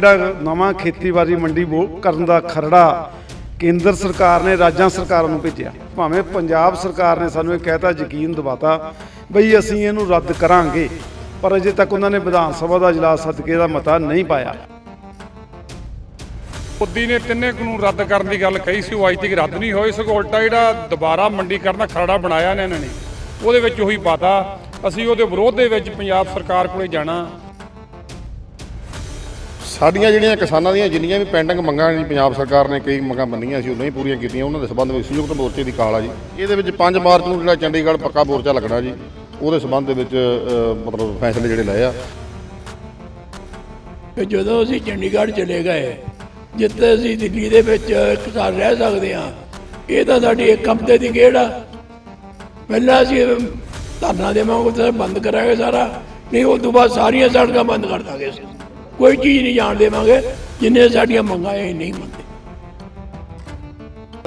ਜਿਹੜਾ ਨਵਾਂ ਖੇਤੀਬਾੜੀ ਮੰਡੀ ਬੋ- ਕਰਨ ਦਾ ਖਰੜਾ ਕੇਂਦਰ ਸਰਕਾਰ ਨੇ, ਰਾਜਾਂ ਸਰਕਾਰਾਂ ਨੂੰ ਭੇਜਿਆ। ਭਾਵੇਂ ਪੰਜਾਬ ਸਰਕਾਰ ਨੇ ਸਾਨੂੰ ਇਹ ਕਹਿਤਾ, ਯਕੀਨ ਦਿਵਾਤਾ, ਬਈ ਅਸੀਂ ਇਹਨੂੰ ਰੱਦ ਕਰਾਂਗੇ, ਪਰ ਅਜੇ ਤੱਕ ਉਹਨਾਂ ਨੇ ਵਿਧਾਨ ਸਭਾ ਦਾ ਇਜਲਾਸ ਸਦਕੇ ਦਾ ਮਤਾ ਨਹੀਂ ਪਾਇਆ। ਮੋਦੀ ਨੇ ਤਿੰਨੇ ਕਾਨੂੰਨ ਰੱਦ ਕਰਨ ਦੀ ਗੱਲ ਕਹੀ ਸੀ, ਉਹ ਅੱਜ ਤੱਕ ਰੱਦ ਨਹੀਂ ਹੋਏ। ਸਗੋਂ ਉਲਟਾ ਜਿਹੜਾ ਦੁਬਾਰਾ ਮੰਡੀਕਰਨ ਦਾ ਖਰੜਾ ਬਣਾਇਆ ਨੇ ਇਹਨਾਂ ਨੇ, ਉਹਦੇ ਵਿੱਚ ਉਹੀ ਪਾਤਾ। ਅਸੀਂ ਉਹਦੇ ਵਿਰੋਧ ਦੇ ਵਿੱਚ ਪੰਜਾਬ ਸਰਕਾਰ ਕੋਲੇ ਜਾਣਾ। ਸਾਡੀਆਂ ਜਿਹੜੀਆਂ ਕਿਸਾਨਾਂ ਦੀਆਂ ਜਿੰਨੀਆਂ ਵੀ ਪੈਂਡਿੰਗ ਮੰਗਾਂ ਜੀ, ਪੰਜਾਬ ਸਰਕਾਰ ਨੇ ਕਈ ਮੰਗਾਂ ਮੰਨੀਆਂ ਸੀ ਉਹ ਨਹੀਂ ਪੂਰੀਆਂ ਕੀਤੀਆਂ ਉਹਨਾਂ ਦੇ ਸਬੰਧ ਵਿੱਚ ਸੰਯੁਕਤ ਮੋਰਚੇ ਦੀ ਕਾਲ ਆ ਜੀ। ਇਹਦੇ ਵਿੱਚ 5 ਮਾਰਚ ਨੂੰ ਜਿਹੜਾ ਚੰਡੀਗੜ੍ਹ ਪੱਕਾ ਮੋਰਚਾ ਲੱਗਣਾ ਜੀ ਉਹਦੇ ਸਬੰਧ ਦੇ ਵਿੱਚ ਮਤਲਬ ਫੈਸਲੇ ਜਿਹੜੇ ਲਏ ਆ। ਜਦੋਂ ਅਸੀਂ ਚੰਡੀਗੜ੍ਹ ਚਲੇ ਗਏ ਜਿੱਥੇ ਅਸੀਂ ਦਿੱਲੀ ਦੇ ਵਿੱਚ ਇੱਕ ਸਾਲ ਰਹਿ ਸਕਦੇ ਹਾਂ ਇਹ ਤਾਂ ਸਾਡੀ ਇੱਕ ਹਫ਼ਤੇ ਦੀ ਗੇੜ ਆ। ਪਹਿਲਾਂ ਅਸੀਂ ਧਰਨਾ ਦੇਵਾਂਗੇ ਤਾਂ ਬੰਦ ਕਰਾਂਗੇ ਸਾਰਾ ਨਹੀਂ ਉਹ ਤੋਂ ਬਾਅਦ ਸਾਰੀਆਂ ਸੜਕਾਂ ਬੰਦ ਕਰ ਦਾਂਗੇ ਅਸੀਂ। ਕੋਈ ਚੀਜ਼ ਨਹੀਂ ਜਾਣ ਦੇਵਾਂਗੇ ਜਿੰਨੇ ਸਾਡੀਆਂ ਮੰਗਾਂ ਇਹ ਨਹੀਂ ਮੰਨਦੇ।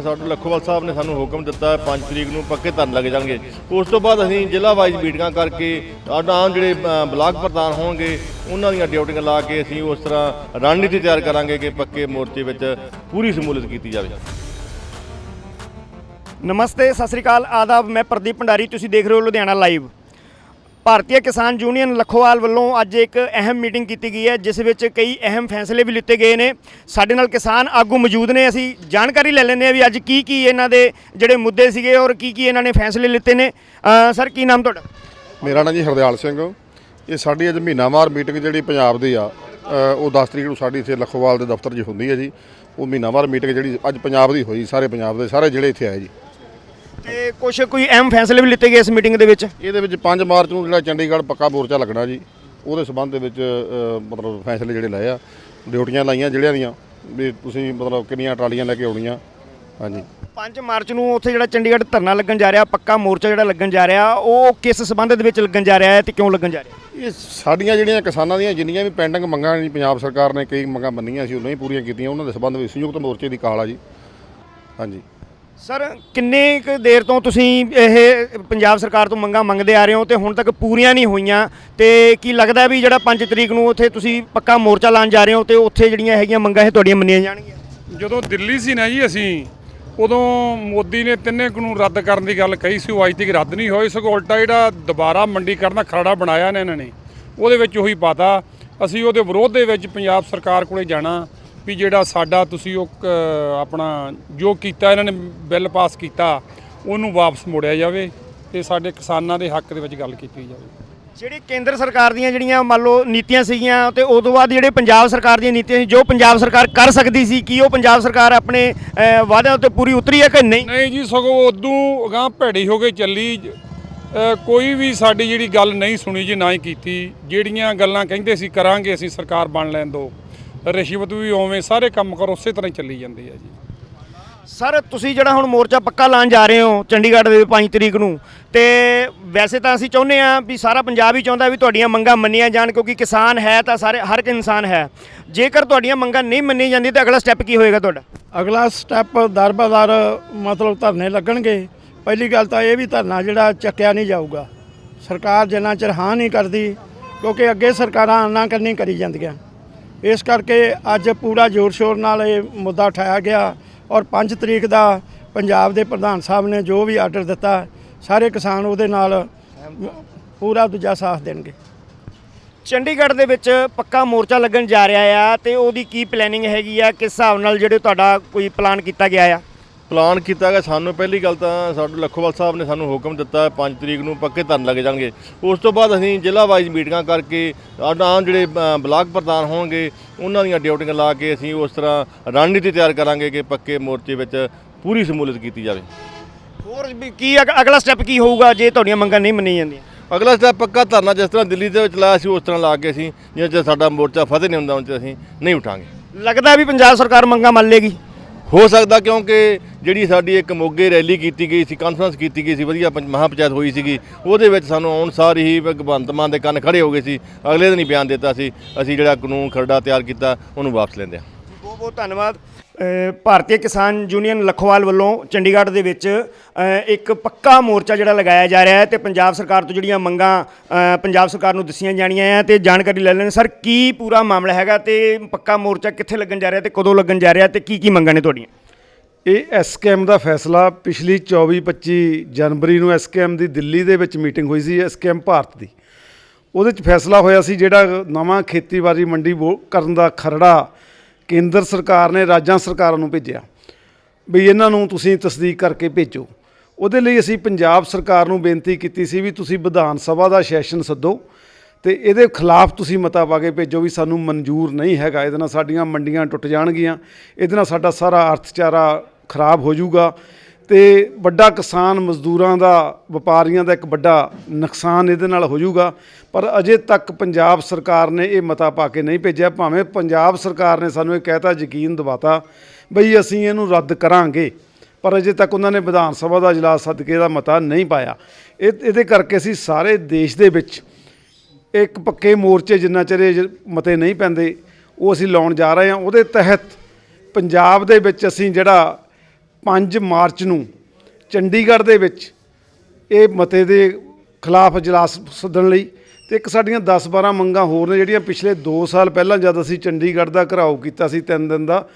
ਸਾਡੇ ਲੱਖੋਵਾਲ ਸਾਹਿਬ ਨੇ ਸਾਨੂੰ ਹੁਕਮ ਦਿੱਤਾ 5 ਤਰੀਕ ਨੂੰ ਪੱਕੇ ਧਰਨ ਲੱਗ ਜਾਣਗੇ। ਉਸ ਤੋਂ ਬਾਅਦ ਅਸੀਂ ਜ਼ਿਲ੍ਹਾ ਵਾਈਜ਼ ਮੀਟਿੰਗਾਂ ਕਰਕੇ ਸਾਡਾ ਜਿਹੜੇ ਬਲਾਕ ਪ੍ਰਧਾਨ ਹੋਣਗੇ ਉਹਨਾਂ ਦੀਆਂ ਡਿਊਟੀਆਂ ਲਾ ਕੇ ਅਸੀਂ ਉਸ ਤਰ੍ਹਾਂ ਰਣਨੀਤੀ ਤਿਆਰ ਕਰਾਂਗੇ ਕਿ ਪੱਕੇ ਮੋਰਚੇ ਵਿੱਚ ਪੂਰੀ ਸਮੂਲਤ ਕੀਤੀ ਜਾਵੇ। ਨਮਸਤੇ ਸਤਿ ਸ੍ਰੀ ਅਕਾਲ ਆਦਾਬ ਮੈਂ ਪ੍ਰਦੀਪ ਭੰਡਾਰੀ ਤੁਸੀਂ ਦੇਖ ਰਹੇ ਹੋ ਲੁਧਿਆਣਾ ਲਾਈਵ। ਭਾਰਤੀ ਕਿਸਾਨ ਯੂਨੀਅਨ ਲਖੋਵਾਲ ਵੱਲੋਂ ਅੱਜ ਇੱਕ ਅਹਿਮ ਮੀਟਿੰਗ ਕੀਤੀ ਗਈ ਹੈ, ਜਿਸ ਵਿੱਚ ਕਈ ਅਹਿਮ ਫੈਸਲੇ ਵੀ ਲਿੱਤੇ ਗਏ ਨੇ। ਸਾਡੇ ਨਾਲ ਕਿਸਾਨ ਆਗੂ ਮੌਜੂਦ ਨੇ, ਅਸੀਂ ਜਾਣਕਾਰੀ ਲੈ ਲੈਂਦੇ ਹਾਂ ਵੀ ਅੱਜ ਕੀ ਕੀ ਇਹਨਾਂ ਦੇ ਜਿਹੜੇ ਮੁੱਦੇ ਸੀਗੇ ਔਰ ਕੀ ਕੀ ਇਹਨਾਂ ਨੇ ਫੈਸਲੇ ਲਿੱਤੇ ਨੇ। ਸਰ, ਕੀ ਨਾਮ ਤੁਹਾਡਾ? ਮੇਰਾ ਨਾਂ ਜੀ ਹਰਦਿਆਲ ਸਿੰਘ। ਇਹ ਸਾਡੀ ਅੱਜ ਮਹੀਨਾਵਾਰ ਮੀਟਿੰਗ ਜਿਹੜੀ ਪੰਜਾਬ ਦੀ ਆ ਉਹ 10 ਤਰੀਕ ਨੂੰ ਸਾਡੀ ਇੱਥੇ ਲਖੋਵਾਲ ਦੇ ਦਫ਼ਤਰ 'ਚ ਹੁੰਦੀ ਹੈ ਜੀ। ਉਹ ਮਹੀਨਾਵਾਰ ਮੀਟਿੰਗ ਜਿਹੜੀ ਅੱਜ ਪੰਜਾਬ ਦੀ ਹੋਈ, ਸਾਰੇ ਪੰਜਾਬ ਦੇ, ਸਾਰੇ ਜਿਹੜੇ ਇੱਥੇ ਆਏ ਜੀ। ਤੇ ਕੁਝ ਕੋਈ ਅਹਿਮ ਫੈਸਲੇ ਵੀ ਲਿੱਤੇ ਗਏ ਇਸ ਮੀਟਿੰਗ ਦੇ ਵਿੱਚ? ਇਹਦੇ ਵਿੱਚ 5 ਮਾਰਚ ਨੂੰ ਜਿਹੜਾ ਚੰਡੀਗੜ੍ਹ ਪੱਕਾ ਮੋਰਚਾ ਲੱਗਣਾ ਜੀ ਉਹਦੇ ਸਬੰਧ ਦੇ ਵਿੱਚ ਅ, ਮਤਲਬ ਫੈਸਲੇ ਜਿਹੜੇ ਲਏ ਆ ਡਿਊਟੀਆਂ ਲਾਈਆਂ ਜ਼ਿਲ੍ਹਿਆਂ ਦੀਆਂ ਵੀ ਤੁਸੀਂ ਮਤਲਬ ਕਿੰਨੀਆਂ ਟਰਾਲੀਆਂ ਲੈ ਕੇ ਆਉਣੀਆਂ। ਹਾਂਜੀ। 5 ਮਾਰਚ ਨੂੰ ਉੱਥੇ ਜਿਹੜਾ ਚੰਡੀਗੜ੍ਹ ਧਰਨਾ ਲੱਗਣ ਜਾ ਰਿਹਾ ਪੱਕਾ ਮੋਰਚਾ ਜਿਹੜਾ ਲੱਗਣ ਜਾ ਰਿਹਾ ਉਹ ਕਿਸ ਸਬੰਧ ਦੇ ਵਿੱਚ ਲੱਗਣ ਜਾ ਰਿਹਾ ਹੈ ਤੇ ਕਿਉਂ ਲੱਗਣ ਜਾ ਰਿਹਾ? ਇਹ ਸਾਡੀਆਂ ਜਿਹੜੀਆਂ ਕਿਸਾਨਾਂ ਦੀਆਂ ਜਿੰਨੀਆਂ ਵੀ ਪੈਂਡਿੰਗ ਮੰਗਾਂ ਨੇ ਜੀ, ਪੰਜਾਬ ਸਰਕਾਰ ਨੇ ਕਈ ਮੰਗਾਂ ਮੰਨੀਆਂ ਸੀ ਉਹ ਨਹੀਂ ਪੂਰੀਆਂ ਕੀਤੀਆਂ ਉਹਨਾਂ ਦੇ ਸਬੰਧ ਵਿੱਚ ਸੰਯੁਕਤ ਮੋਰਚੇ ਦੀ ਕਾਲ ਆ ਜੀ। ਹਾਂਜੀ। ਸਰ, ਕਿੰਨੇ ਕੁ ਦੇਰ ਤੋਂ ਤੁਸੀਂ ਇਹ ਪੰਜਾਬ ਸਰਕਾਰ ਤੋਂ ਮੰਗਾਂ ਮੰਗਦੇ ਆ ਰਹੇ ਹੋ ਤੇ ਹੁਣ ਤੱਕ ਪੂਰੀਆਂ ਨਹੀਂ ਹੋਈਆਂ? ਤੇ ਕੀ ਲੱਗਦਾ ਵੀ ਜਿਹੜਾ 5 ਤਰੀਕ ਨੂੰ ਉੱਥੇ ਤੁਸੀਂ ਪੱਕਾ ਮੋਰਚਾ ਲਾਉਣ ਜਾ ਰਹੇ ਹੋ ਤੇ ਉੱਥੇ ਜਿਹੜੀਆਂ ਹੈਗੀਆਂ ਮੰਗਾਂ ਇਹ ਤੁਹਾਡੀਆਂ ਮੰਨੀਆਂ ਜਾਣਗੀਆਂ? ਜਦੋਂ ਦਿੱਲੀ ਸੀ ਨਾ ਜੀ ਅਸੀਂ, ਉਦੋਂ ਮੋਦੀ ਨੇ ਤਿੰਨੇ ਕਾਨੂੰਨ ਰੱਦ ਕਰਨ ਦੀ ਗੱਲ ਕਹੀ ਸੀ, ਉਹ ਅੱਜ ਤੱਕ ਰੱਦ ਨਹੀਂ ਹੋਏ ਸਗੋਂ ਉਲਟਾ ਜਿਹੜਾ ਦੁਬਾਰਾ ਮੰਡੀਕਰਨ ਦਾ ਖਰੜਾ ਬਣਾਇਆ ਨੇ ਇਹਨਾਂ ਨੇ, ਉਹਦੇ ਵਿੱਚ ਉਹੀ ਪਾਤਾ। ਅਸੀਂ ਉਹਦੇ ਵਿਰੋਧ ਦੇ ਵਿੱਚ ਪੰਜਾਬ ਸਰਕਾਰ ਕੋਲੇ ਜਾਣਾ ਵੀ ਜਿਹੜਾ ਸਾਡਾ ਤੁਸੀਂ ਉਹ ਆਪਣਾ ਜੋ ਕੀਤਾ ਇਹਨਾਂ ਨੇ ਬਿੱਲ ਪਾਸ ਕੀਤਾ ਉਹਨੂੰ ਵਾਪਸ ਮੋੜਿਆ ਜਾਵੇ ਤੇ ਸਾਡੇ ਕਿਸਾਨਾਂ ਦੇ ਹੱਕ ਦੇ ਵਿੱਚ ਗੱਲ ਕੀਤੀ ਜਾਵੇ। ਜਿਹੜੀ ਕੇਂਦਰ ਸਰਕਾਰ ਦੀਆਂ ਜਿਹੜੀਆਂ ਮੰਨ ਲਓ ਨੀਤੀਆਂ ਸੀਗੀਆਂ ਤੇ ਉਦੋਂ ਬਾਅਦ ਜਿਹੜੇ ਪੰਜਾਬ ਸਰਕਾਰ ਦੀਆਂ ਨੀਤੀਆਂ ਸੀ ਜੋ ਪੰਜਾਬ ਸਰਕਾਰ ਕਰ ਸਕਦੀ ਸੀ ਕੀ ਉਹ ਪੰਜਾਬ ਸਰਕਾਰ ਆਪਣੇ ਵਾਅਦਿਆਂ ਉੱਤੇ ਪੂਰੀ ਉਤਰੀ ਹੈ ਕਿ ਨਹੀਂ? ਨਹੀਂ ਜੀ ਸਗੋਂ ਉਦੋਂ ਅਗਾਂਹ ਭੈੜੀ ਹੋ ਕੇ ਚੱਲੀ। ਕੋਈ ਵੀ ਸਾਡੀ ਜਿਹੜੀ ਗੱਲ ਨਹੀਂ ਸੁਣੀ ਜੀ ਨਾ ਹੀ ਕੀਤੀ। ਜਿਹੜੀਆਂ ਗੱਲਾਂ ਕਹਿੰਦੇ ਸੀ ਕਰਾਂਗੇ ਅਸੀਂ ਸਰਕਾਰ ਬਣ ਲੈਣ ਦੋ। ਰਿਸ਼ਵਤ ਵੀ ਉਵੇਂ ਸਾਰੇ ਕੰਮ ਕਰ ਉਸੇ ਤਰ੍ਹਾਂ ਹੀ ਚੱਲੀ ਜਾਂਦੇ ਆ ਜੀ। ਸਰ ਤੁਸੀਂ ਜਿਹੜਾ ਹੁਣ ਮੋਰਚਾ ਪੱਕਾ ਲਾਉਣ ਜਾ ਰਹੇ ਹੋ ਚੰਡੀਗੜ੍ਹ ਦੇ 5 ਤਰੀਕ ਨੂੰ ਤੇ ਵੈਸੇ ਤਾਂ ਅਸੀਂ ਚਾਹੁੰਦੇ ਆ ਵੀ ਸਾਰਾ ਪੰਜਾਬ ਹੀ ਚਾਹੁੰਦਾ ਵੀ ਤੁਹਾਡੀਆਂ ਮੰਗਾਂ ਮੰਨੀਆਂ ਜਾਣ ਕਿਉਂਕਿ ਕਿਸਾਨ ਹੈ ਤਾਂ ਸਾਰੇ ਹਰ ਇੱਕ ਇਨਸਾਨ ਹੈ। ਜੇਕਰ ਤੁਹਾਡੀਆਂ ਮੰਗਾਂ ਨਹੀਂ ਮੰਨੀਆਂ ਜਾਂਦੀਆਂ ਤਾਂ ਅਗਲਾ ਸਟੈਪ ਕੀ ਹੋਏਗਾ ਤੁਹਾਡਾ? ਅਗਲਾ ਸਟੈਪ ਦਰਬਦਰ ਮਤਲਬ ਧਰਨੇ ਲੱਗਣਗੇ। ਪਹਿਲੀ ਗੱਲ ਤਾਂ ਇਹ ਵੀ ਧਰਨਾ ਜਿਹੜਾ ਚੱਕਿਆ ਨਹੀਂ ਜਾਊਗਾ। ਸਰਕਾਰ ਜਿੰਨਾ ਚਿਰ ਹਾਂ ਨਹੀਂ ਕਰਦੀ ਕਿਉਂਕਿ ਅੱਗੇ ਸਰਕਾਰਾਂ ਆਨਾ ਕਰਨੀ ਕਰੀ ਜਾਂਦੀਆਂ। ਇਸ ਕਰਕੇ ਅੱਜ ਪੂਰਾ ਜ਼ੋਰ ਸ਼ੋਰ ਨਾਲ ਇਹ ਮੁੱਦਾ ਉਠਾਇਆ ਗਿਆ ਔਰ 5 ਤਰੀਕ ਦਾ ਪੰਜਾਬ ਦੇ ਪ੍ਰਧਾਨ ਸਾਹਿਬ ਨੇ ਜੋ ਵੀ ਆਰਡਰ ਦਿੱਤਾ, ਸਾਰੇ ਕਿਸਾਨ ਉਹਦੇ ਨਾਲ ਪੂਰਾ ਦੂਜਾ ਸਾਥ ਦੇਣਗੇ। ਚੰਡੀਗੜ੍ਹ ਦੇ ਵਿੱਚ ਪੱਕਾ ਮੋਰਚਾ ਲੱਗਣ ਜਾ ਰਿਹਾ ਆ ਤੇ ਉਹਦੀ ਕੀ ਪਲੈਨਿੰਗ ਹੈਗੀ ਆ? ਕਿਸ ਹਿਸਾਬ ਨਾਲ ਜਿਹੜੇ ਤੁਹਾਡਾ ਕੋਈ ਪਲਾਨ ਕੀਤਾ ਗਿਆ ਆ? ਪਲਾਨ ਕੀਤਾ ਗਿਆ ਸਾਨੂੰ ਪਹਿਲੀ ਗੱਲ ਤਾਂ ਸਾਡੇ ਲੱਖੋਵਾਲ ਸਾਹਿਬ ਨੇ ਸਾਨੂੰ ਹੁਕਮ ਦਿੱਤਾ 5 ਤਰੀਕ ਨੂੰ ਪੱਕੇ ਧਰਨ ਲੱਗ ਜਾਣਗੇ। ਉਸ ਤੋਂ ਬਾਅਦ ਅਸੀਂ ਜ਼ਿਲ੍ਹਾ ਵਾਈਜ਼ ਮੀਟਿੰਗਾਂ ਕਰਕੇ ਸਾਡਾ ਜਿਹੜੇ ਬਲਾਕ ਪ੍ਰਧਾਨ ਹੋਣਗੇ ਉਹਨਾਂ ਦੀਆਂ ਡਿਊਟੀਆਂ ਲਾ ਕੇ ਅਸੀਂ ਉਸ ਤਰ੍ਹਾਂ ਰਣਨੀਤੀ ਤਿਆਰ ਕਰਾਂਗੇ ਕਿ ਪੱਕੇ ਮੋਰਚੇ ਵਿੱਚ ਪੂਰੀ ਸਮੂਲਤ ਕੀਤੀ ਜਾਵੇ। ਹੋਰ ਵੀ ਕੀ ਅਗ- ਅਗਲਾ ਸਟੈਪ ਕੀ ਹੋਊਗਾ ਜੇ ਤੁਹਾਡੀਆਂ ਮੰਗਾਂ ਨਹੀਂ ਮੰਨੀਆਂ ਜਾਂਦੀਆਂ? ਅਗਲਾ ਸਟੈਪ ਪੱਕਾ ਧਰਨਾ ਜਿਸ ਤਰ੍ਹਾਂ ਦਿੱਲੀ ਦੇ ਵਿੱਚ ਲਾਇਆ ਸੀ ਉਸ ਤਰ੍ਹਾਂ ਲਾ ਕੇ ਅਸੀਂ ਜੇ ਸਾਡਾ ਮੋਰਚਾ ਫਤਿਹ ਨਹੀਂ ਹੁੰਦਾ ਉਹ 'ਚ ਅਸੀਂ ਨਹੀਂ ਉਠਾਂਗੇ। ਲੱਗਦਾ ਵੀ ਪੰਜਾਬ ਸਰਕਾਰ ਮੰਗਾਂ ਮੰਨ ਲੇਗੀ। ਹੋ ਸਕਦਾ ਕਿਉਂਕਿ ਜਿਹੜੀ ਸਾਡੀ ਇੱਕ ਮੋਗੇ ਰੈਲੀ ਕੀਤੀ ਗਈ ਸੀ ਕਾਨਫਰੰਸ ਕੀਤੀ ਗਈ ਸੀ, ਵਧੀਆ ਪੰਚ- ਮਹਾਂ ਪੰਚਾਇਤ ਹੋਈ ਸੀਗੀ, ਉਹਦੇ ਵਿੱਚ ਸਾਨੂੰ ਆਉਣ ਸਾਰ ਹੀ ਭਗਵੰਤ ਮਾਨ ਦੇ ਕੰਨ ਖੜੇ ਹੋ ਗਏ ਸੀ। ਅਗਲੇ ਦਿਨ ਹੀ ਬਿਆਨ ਦਿੱਤਾ ਸੀ, ਅਸੀਂ ਜਿਹੜਾ ਕਾਨੂੰਨ ਖਰੜਾ ਤਿਆਰ ਕੀਤਾ, ਉਹਨੂੰ ਵਾਪਸ ਲੈਂਦੇ ਹਾਂ। ਬਹੁਤ ਬਹੁਤ ਧੰਨਵਾਦ। ਭਾਰਤੀ ਕਿਸਾਨ ਯੂਨੀਅਨ ਲਖਵਾਲ ਵੱਲੋਂ ਚੰਡੀਗੜ੍ਹ ਦੇ ਵਿੱਚ ਇੱਕ ਪੱਕਾ ਮੋਰਚਾ ਜਿਹੜਾ ਲਗਾਇਆ ਜਾ ਰਿਹਾ ਹੈ ਤੇ ਪੰਜਾਬ ਸਰਕਾਰ ਤੋਂ ਜਿਹੜੀਆਂ ਮੰਗਾਂ ਪੰਜਾਬ ਸਰਕਾਰ ਨੂੰ ਦੱਸੀਆਂ ਜਾਣੀਆਂ ਆ ਤੇ ਜਾਣਕਾਰੀ ਲੈ ਲੈਣ। ਸਰ, ਕੀ ਪੂਰਾ ਮਾਮਲਾ ਹੈਗਾ ਤੇ ਪੱਕਾ ਮੋਰਚਾ ਕਿੱਥੇ ਲੱਗਣ ਜਾ ਰਿਹਾ ਤੇ ਕਦੋਂ ਲੱਗਣ ਜਾ ਰਿਹਾ ਤੇ ਕੀ ਕੀ ਮੰਗਾਂ ਨੇ ਤੁਹਾਡੀਆਂ? ਇਹ ਐਸਕੇਐਮ ਦਾ ਫੈਸਲਾ ਪਿਛਲੀ 24-25 ਜਨਵਰੀ ਨੂੰ ਐਸਕੇਐਮ ਦੀ ਦਿੱਲੀ ਦੇ ਵਿੱਚ ਮੀਟਿੰਗ ਹੋਈ ਸੀ ਐਸਕੇਐਮ ਭਾਰਤ ਦੀ। ਉਹਦੇ 'ਚ ਫੈਸਲਾ ਹੋਇਆ ਸੀ ਜਿਹੜਾ ਨਵਾਂ ਖੇਤੀਬਾੜੀ ਮੰਡੀ ਬੋ- ਕਰਨ ਦਾ ਖਰੜਾ ਕੇਂਦਰ ਸਰਕਾਰ ਨੇ ਰਾਜਾਂ ਸਰਕਾਰਾਂ ਨੂੰ ਭੇਜਿਆ ਵੀ ਇਹਨਾਂ ਨੂੰ ਤੁਸੀਂ ਤਸਦੀਕ ਕਰਕੇ ਭੇਜੋ। ਉਹਦੇ ਲਈ ਅਸੀਂ ਪੰਜਾਬ ਸਰਕਾਰ ਨੂੰ ਬੇਨਤੀ ਕੀਤੀ ਸੀ ਵੀ ਤੁਸੀਂ ਵਿਧਾਨ ਸਭਾ ਦਾ ਸੈਸ਼ਨ ਸੱਦੋ ਤੇ ਇਹਦੇ ਖਿਲਾਫ ਤੁਸੀਂ ਮਤਾ ਪਾ ਕੇ ਭੇਜੋ ਵੀ ਸਾਨੂੰ ਮਨਜ਼ੂਰ ਨਹੀਂ ਹੈਗਾ। ਇਹਦੇ ਨਾਲ ਸਾਡੀਆਂ ਮੰਡੀਆਂ ਟੁੱਟ ਜਾਣਗੀਆਂ। ਇਹਦੇ ਨਾਲ ਸਾਡਾ ਸਾਰਾ ਅਰਥਚਾਰਾ ਖਰਾਬ ਹੋ ਜਾਊਗਾ। ਤੇ ਵੱਡਾ ਕਿਸਾਨ ਮਜ਼ਦੂਰਾਂ ਦਾ, ਵਪਾਰੀਆਂ ਦਾ ਇੱਕ ਵੱਡਾ ਨੁਕਸਾਨ ਇਹਦੇ ਨਾਲ ਹੋ ਜਾਊਗਾ। ਪਰ ਅਜੇ ਤੱਕ ਪੰਜਾਬ ਸਰਕਾਰ ਨੇ ਇਹ ਮਤਾ ਪਾ ਕੇ ਨਹੀਂ ਭੇਜਿਆ। ਭਾਵੇਂ ਪੰਜਾਬ ਸਰਕਾਰ ਨੇ ਸਾਨੂੰ ਇਹ ਕਹਿਤਾ, ਯਕੀਨ ਦਿਵਾਤਾ ਬਈ ਅਸੀਂ ਇਹਨੂੰ ਰੱਦ ਕਰਾਂਗੇ। ਪਰ ਅਜੇ ਤੱਕ ਉਹਨਾਂ ਨੇ ਵਿਧਾਨ ਸਭਾ ਦਾ ਇਜਲਾਸ ਸੱਦ ਕੇ ਇਹਦਾ ਮਤਾ ਨਹੀਂ ਪਾਇਆ। ਇਹ, ਇਹਦੇ ਕਰਕੇ ਅਸੀਂ ਸਾਰੇ ਦੇਸ਼ ਦੇ ਵਿੱਚ ਇੱਕ ਪੱਕੇ ਮੋਰਚੇ ਜਿੰਨਾ ਚਿਰ ਮਤੇ ਨਹੀਂ ਪੈਂਦੇ, ਉਹ ਅਸੀਂ ਲਾਉਣ ਜਾ ਰਹੇ ਹਾਂ। ਉਹਦੇ ਤਹਿਤ ਪੰਜਾਬ ਦੇ ਵਿੱਚ ਅਸੀਂ ਜਿਹੜਾ 5 ਮਾਰਚ ਨੂੰ ਚੰਡੀਗੜ੍ਹ ਦੇ ਵਿੱਚ ਇਹ ਮਤੇ ਦੇ ਖਿਲਾਫ ਇਜਲਾਸ ਸੱਦਣ ਲਈ ਤੇ ਇੱਕ ਸਾਡੀਆਂ 10-12 ਮੰਗਾਂ ਹੋਰ ਨੇ ਜਿਹੜੀਆਂ ਪਿਛਲੇ 2 ਸਾਲ ਪਹਿਲਾਂ ਜਦ ਅਸੀਂ ਚੰਡੀਗੜ੍ਹ ਦਾ ਘਰਾਓ ਕੀਤਾ ਸੀ 3 ਦਿਨ ਦਾ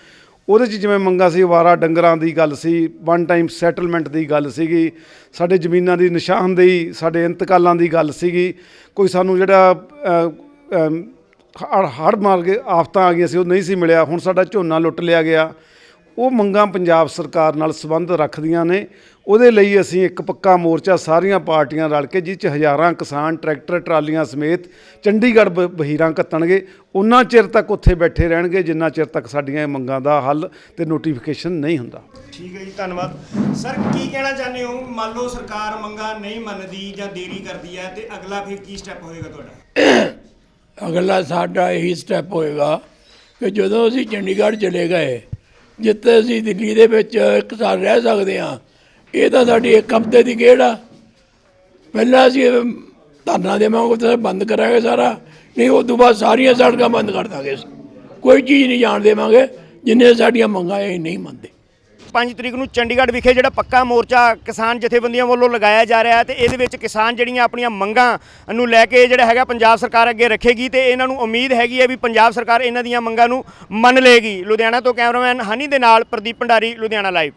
ਉਹਦੇ 'ਚ ਜਿਵੇਂ ਮੰਗਾਂ ਸੀ ਵਾਰਾ ਡੰਗਰਾਂ ਦੀ ਗੱਲ ਸੀ ਵਨ ਟਾਈਮ ਸੈਟਲਮੈਂਟ ਦੀ ਗੱਲ ਸੀਗੀ ਸਾਡੇ ਜ਼ਮੀਨਾਂ ਦੀ ਨਿਸ਼ਾਨਦੇਹੀ ਸਾਡੇ ਇੰਤਕਾਲਾਂ ਦੀ ਗੱਲ ਸੀਗੀ ਕੋਈ ਸਾਨੂੰ ਜਿਹੜਾ ਹੜ ਅਮ, ਮਾਰ ਕੇ ਆਫਤਾਂ ਆ ਗਈਆਂ ਸੀ ਉਹ ਨਹੀਂ ਸੀ ਮਿਲਿਆ ਹੁਣ ਸਾਡਾ ਝੋਨਾ ਲੁੱਟ ਲਿਆ ਗਿਆ। ਉਹ ਮੰਗਾਂ ਪੰਜਾਬ ਸਰਕਾਰ ਨਾਲ ਸੰਬੰਧ ਰੱਖਦੀਆਂ ਨੇ। ਉਹਦੇ ਲਈ ਅਸੀਂ ਇੱਕ ਪੱਕਾ ਮੋਰਚਾ ਸਾਰੀਆਂ ਪਾਰਟੀਆਂ ਰਲ ਕੇ ਜਿਸ 'ਚ ਹਜ਼ਾਰਾਂ ਕਿਸਾਨ ਟਰੈਕਟਰ ਟਰਾਲੀਆਂ ਸਮੇਤ ਚੰਡੀਗੜ੍ਹ ਬਹੀਰਾਂ ਕੱਤਣਗੇ। ਉਹਨਾਂ ਚਿਰ ਤੱਕ ਉੱਥੇ ਬੈਠੇ ਰਹਿਣਗੇ ਜਿੰਨਾ ਚਿਰ ਤੱਕ ਸਾਡੀਆਂ ਇਹ ਮੰਗਾਂ ਦਾ ਹੱਲ ਤੇ ਨੋਟੀਫਿਕੇਸ਼ਨ ਨਹੀਂ ਹੁੰਦਾ। ਠੀਕ ਹੈ ਜੀ ਧੰਨਵਾਦ। ਸਰ ਕੀ ਕਹਿਣਾ ਚਾਹੁੰਦੇ ਹੋ? ਮੰਨ ਲਓ ਸਰਕਾਰ ਮੰਗਾਂ ਨਹੀਂ ਮੰਨਦੀ ਜਾਂ ਦੇਰੀ ਕਰਦੀ ਹੈ ਤੇ ਅਗਲਾ ਫਿਰ ਕੀ ਸਟੈਪ ਹੋਏਗਾ ਤੁਹਾਡਾ? ਅਗਲਾ ਸਾਡਾ ਇਹੀ ਸਟੈਪ ਹੋਏਗਾ ਕਿ ਜਦੋਂ ਅਸੀਂ ਚੰਡੀਗੜ੍ਹ ਚਲੇ ਗਏ ਜਿੱਥੇ ਅਸੀਂ ਦਿੱਲੀ ਦੇ ਵਿੱਚ ਇੱਕ ਸਾਲ ਰਹਿ ਸਕਦੇ ਹਾਂ, ਇਹ ਤਾਂ ਸਾਡੀ ਇੱਕ ਹਫ਼ਤੇ ਦੀ ਗੇੜ ਆ। ਪਹਿਲਾਂ ਅਸੀਂ ਧਰਨਾ ਦੇਵਾਂਗੇ ਤਾਂ ਬੰਦ ਕਰਾਂਗੇ ਸਾਰਾ। ਨਹੀਂ, ਉਸ ਤੋਂ ਬਾਅਦ ਸਾਰੀਆਂ ਸੜਕਾਂ ਬੰਦ ਕਰ ਦਾਂਗੇ ਅਸੀਂ। ਕੋਈ ਚੀਜ਼ ਨਹੀਂ ਜਾਣ ਦੇਵਾਂਗੇ, ਜਿੰਨੇ ਸਾਡੀਆਂ ਮੰਗਾਂ ਇਹ ਨਹੀਂ ਮੰਨਦੇ। 5 ਤਰੀਕ ਨੂੰ ਚੰਡੀਗੜ੍ਹ ਵਿਖੇ ਜਿਹੜਾ ਪੱਕਾ ਮੋਰਚਾ ਕਿਸਾਨ ਜਥੇਬੰਦੀਆਂ ਵੱਲੋਂ ਲਗਾਇਆ ਜਾ ਰਿਹਾ ਹੈ ਤੇ ਇਹਦੇ ਵਿੱਚ ਕਿਸਾਨ ਜਿਹੜੀਆਂ ਆਪਣੀਆਂ ਮੰਗਾਂ ਨੂੰ ਲੈ ਕੇ ਜਿਹੜਾ ਹੈਗਾ ਪੰਜਾਬ ਸਰਕਾਰ ਅੱਗੇ ਰੱਖੇਗੀ ਤੇ ਇਹਨਾਂ ਨੂੰ ਉਮੀਦ ਹੈਗੀ ਹੈ ਵੀ ਪੰਜਾਬ ਸਰਕਾਰ ਇਹਨਾਂ ਦੀਆਂ ਮੰਗਾਂ ਨੂੰ ਮੰਨ ਲਏਗੀ। ਲੁਧਿਆਣਾ ਤੋਂ ਕੈਮਰਾਮੈਨ ਹਨੀ ਦੇ ਨਾਲ ਪ੍ਰਦੀਪ ਭੰਡਾਰੀ, ਲੁਧਿਆਣਾ ਲਾਈਵ